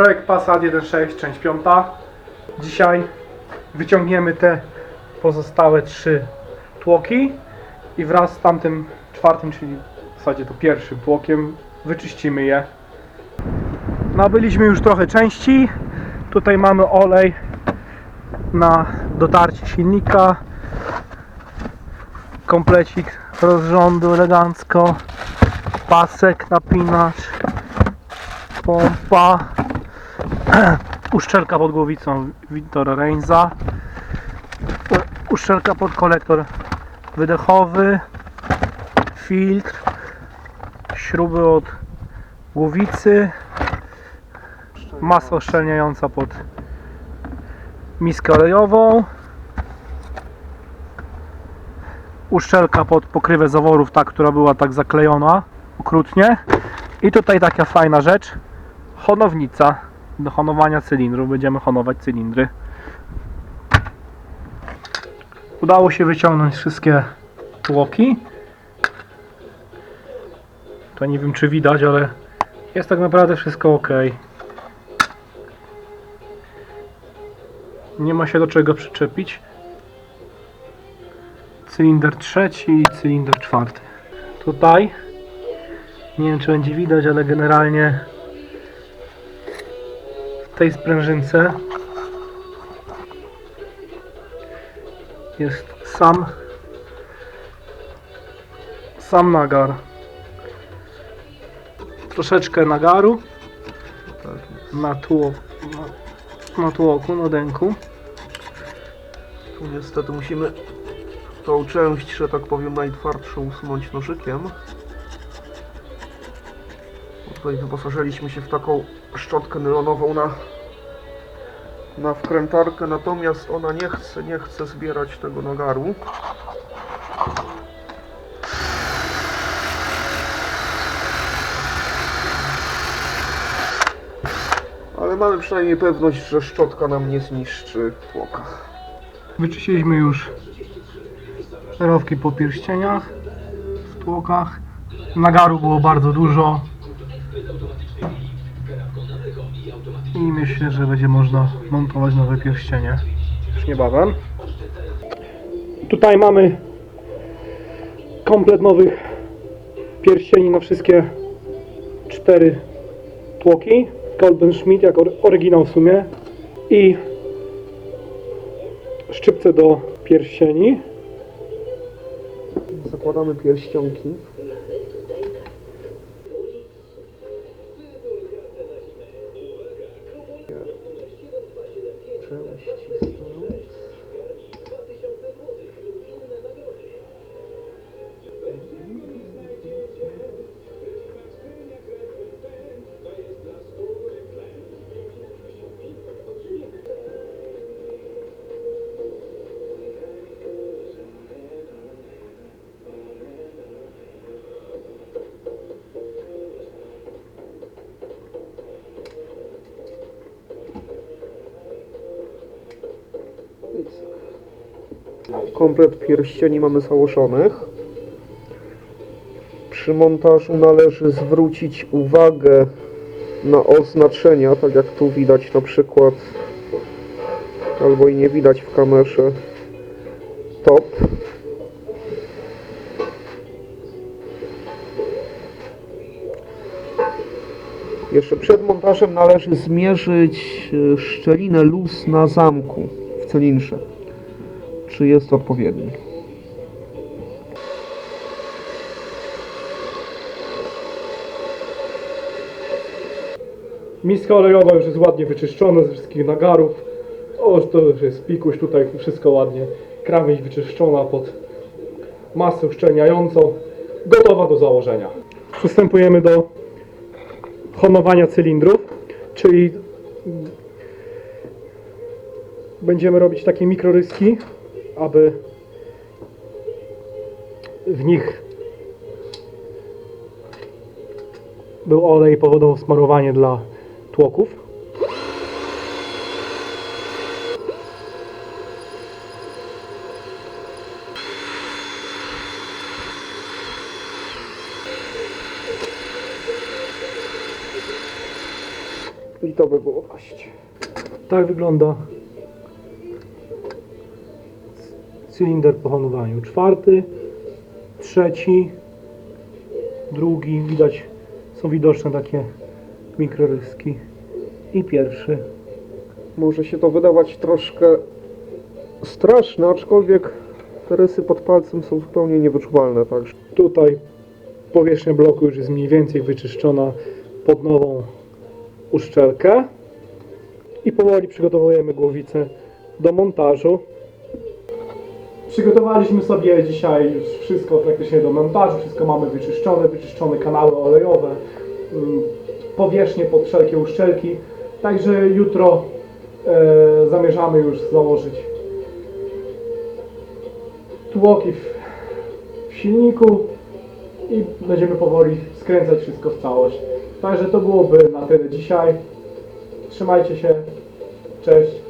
Projekt Passat 1.6, część 5. Dzisiaj wyciągniemy te pozostałe trzy tłoki i wraz z tamtym czwartym, czyli w zasadzie to pierwszym tłokiem, wyczyścimy je. Nabyliśmy już trochę części. Tutaj mamy olej na dotarcie silnika. Komplecik rozrządu elegancko. Pasek, napinacz, pompa, uszczelka pod głowicą Wiktora Reinza, uszczelka pod kolektor wydechowy, filtr, śruby od głowicy, masa uszczelniająca pod miskę olejową, uszczelka pod pokrywę zaworów, ta, która była tak zaklejona okrutnie. I tutaj taka fajna rzecz, honownica do honowania cylindrów. Będziemy honować cylindry. Udało się wyciągnąć wszystkie tłoki. To nie wiem czy widać, ale jest tak naprawdę wszystko ok. Nie ma się do czego przyczepić. Cylinder trzeci i cylinder czwarty. Tutaj nie wiem czy będzie widać, ale generalnie tej sprężynce jest sam sam nagar. Troszeczkę nagaru na, tło, na, na tłoku, na dęku. Tu niestety musimy tą część, że tak powiem, najtwardszą usunąć nożykiem. Tutaj wyposażyliśmy się w taką szczotkę nylonową na, na wkrętarkę, natomiast ona nie chce, nie chce zbierać tego nagaru. Ale mamy przynajmniej pewność, że szczotka nam nie zniszczy tłoka. Wyczyściliśmy już żarówki po pierścieniach, w tłokach. Nagaru było bardzo dużo. I myślę, że będzie można montować nowe pierścienie już niebawem. Tutaj mamy komplet nowych pierścieni na wszystkie cztery tłoki. Golden Schmidt jako oryginał w sumie. I szczypce do pierścieni. Zakładamy pierścionki. Części stąd. Komplet pierścieni mamy założonych. Przy montażu należy zwrócić uwagę na oznaczenia, tak jak tu widać na przykład, albo i nie widać w kamerze, top. Jeszcze przed montażem należy zmierzyć e, szczelinę luz na zamku w cylindrze czy jest odpowiedni. Miska olejowa już jest ładnie wyczyszczona ze wszystkich nagarów. O, to już jest pikuś, tutaj wszystko ładnie. Krawędź wyczyszczona pod masę uszczelniającą. Gotowa do założenia. Przystępujemy do honowania cylindrów, czyli będziemy robić takie mikroryski, aby w nich był olej powodował smarowanie dla tłoków. I to by było dość. Tak wygląda cylinder po honowaniu. Czwarty, trzeci, drugi, widać, są widoczne takie mikroryski. I pierwszy. Może się to wydawać troszkę straszne, aczkolwiek te rysy pod palcem są zupełnie niewyczuwalne, także Tutaj powierzchnia bloku już jest mniej więcej wyczyszczona pod nową uszczelkę. I powoli przygotowujemy głowicę do montażu. Przygotowaliśmy sobie dzisiaj już wszystko praktycznie do montażu. Wszystko mamy wyczyszczone, wyczyszczone kanały olejowe, mm, powierzchnie pod wszelkie uszczelki. Także jutro e, zamierzamy już założyć tłoki w, w silniku i będziemy powoli skręcać wszystko w całość. Także to byłoby na tyle dzisiaj. Trzymajcie się. Cześć.